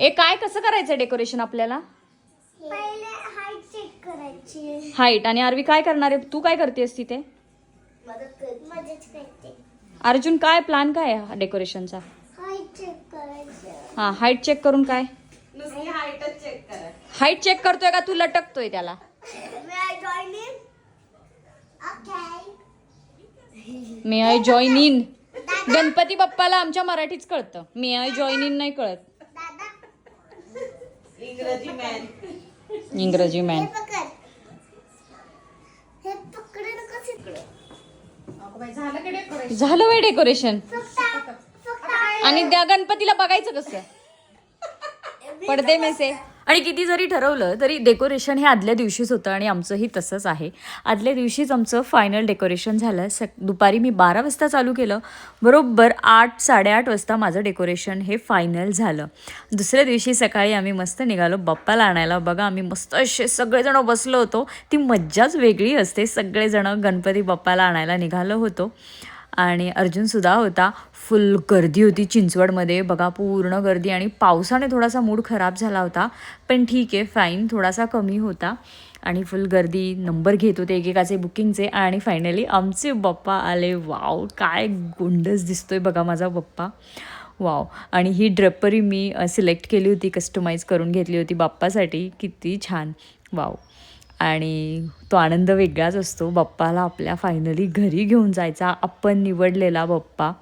ए काय कसं करायचं डेकोरेशन आपल्याला? पहिले हाईट चेक करायची. हाईट आणि आरवी काय करणार आहे? तू काय करतेस तिथे? मदत करते. अर्जुन काय प्लॅन काय आहे डेकोरेशनचा हाईट चेक करायची. हा हाईट चेक करून काय? नुसती हाईटच चेक करा हाईट चेक करतोय का? तू लटकतोय त्याला. May I join in? Okay. May I join in Ganpati बाप्पाला आमच्या मराठीच कळतं. मे आय जॉईन इन नाही कळत. इंग्रजी मॅन इंग्रजी हे मॅन हे झालं का डेकोरेशन आणि त्या गणपतीला बघायचं कसं? पडदे मेसे. आणि किती जरी ठरवलं तरी डेकोरेशन हे आदल्या दिवशीच होतं आणि आमचंही तसंच आहे. आदल्या दिवशीच आमचं फायनल डेकोरेशन झालं. सक दुपारी मी बारा वाजता चालू केलं. बरोबर आठ साडेआठ वाजता माझं डेकोरेशन हे फायनल झालं. दुसऱ्या दिवशी सकाळी आम्ही मस्त निघालो बाप्पाला आणायला. बघा आम्ही मस्त असे सगळेजण बसलो होतो. ती मज्जाच वेगळी असते. सगळेजण गणपती बाप्पाला आणायला निघालो होतो. आणि अर्जुनसुद्धा होता. फुल गर्दी होती चिंचवडमध्ये. बघा पूर्ण गर्दी आणि पावसाने थोडासा मूड खराब झाला होता. पण ठीक आहे फाईन थोडासा कमी होता. आणि फुल गर्दी नंबर घेत होते एकेकाचे बुकिंगचे आणि फायनली आमचे बाप्पा आले. वाव काय गुंडच दिसतोय बघा माझा बाप्पा. वाव आणि ही ड्रेपरी मी सिलेक्ट केली होती कस्टमाइज करून घेतली होती बाप्पासाठी. किती छान. वाव आणि तो आनंद वेगळाच असतो. बाप्पाला आपल्या फायनली घरी घेऊन जायचा. आपण निवडलेला बाप्पा.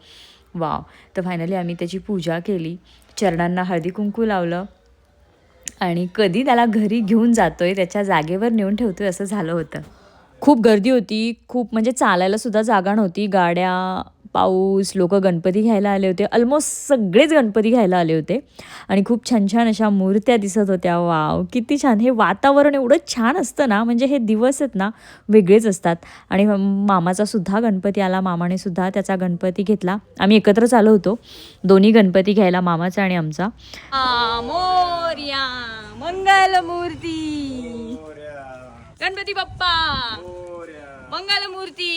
वाव तर फायनली आम्ही त्याची पूजा केली. चरणांना हळदी कुंकू लावलं. आणि कधी त्याला घरी घेऊन जातोय त्याच्या जागेवर नेऊन ठेवतोय असं झालं होतं. खूप गर्दी होती. खूप म्हणजे चालायलासुद्धा जागा नव्हती. गाड्या पाऊस लोक गणपती घ्यायला आले होते. ऑलमोस्ट सगळेच गणपती घ्यायला आले होते. आणि खूप छान छान अशा मूर्त्या दिसत होत्या. वाव किती छान. हे वातावरण एवढं छान असतं ना म्हणजे हे दिवस आहेत ना वेगळेच असतात. आणि मामाचा सुद्धा गणपती आला मामाने सुद्धा त्याचा गणपती घेतला. आम्ही एकत्रच आलो होतो. दोन्ही गणपती घ्यायला मामाचा आणि आमचा. मोर्या मंगल मूर्ती गणपती बाप्पा. मंगल मूर्ती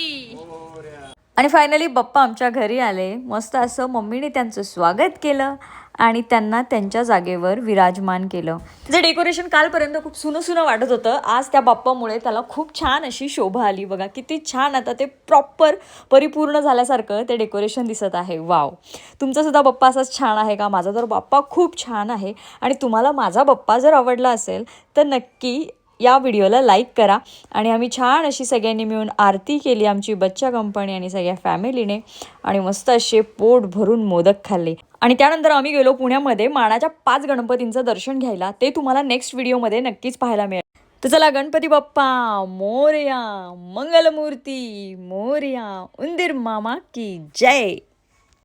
आणि फायनली बाप्पा आमच्या घरी आले. मस्त असं मम्मीने त्यांचं स्वागत केलं आणि त्यांना त्यांच्या जागेवर विराजमान केलं. त्याचं डेकोरेशन कालपर्यंत खूप सुनं सुनं वाटत होतं. आज त्या बाप्पामुळे त्याला खूप छान अशी शोभा आली. बघा किती छान आता ते प्रॉपर परिपूर्ण झाल्यासारखं ते डेकोरेशन दिसत आहे. वाव तुमचासुद्धा बाप्पा असाच छान आहे का? माझा तर बाप्पा खूप छान आहे. आणि तुम्हाला माझा बाप्पा जर आवडला असेल तर नक्की या व्हिडिओला लाईक करा. आणि आम्ही छान अशी सगळ्यांनी मिळून आरती केली आमची बच्चा कंपनी आणि सगळ्या फॅमिलीने. आणि मस्त असे पोट भरून मोदक खाल्ले. आणि त्यानंतर आम्ही गेलो पुण्यामध्ये मानाच्या पाच गणपतींचं दर्शन घ्यायला. ते तुम्हाला नेक्स्ट व्हिडिओमध्ये नक्कीच पाहायला मिळेल. तर चला गणपती बाप्पा मोरया मंगलमूर्ती मोरया उंदीर मामा की जय!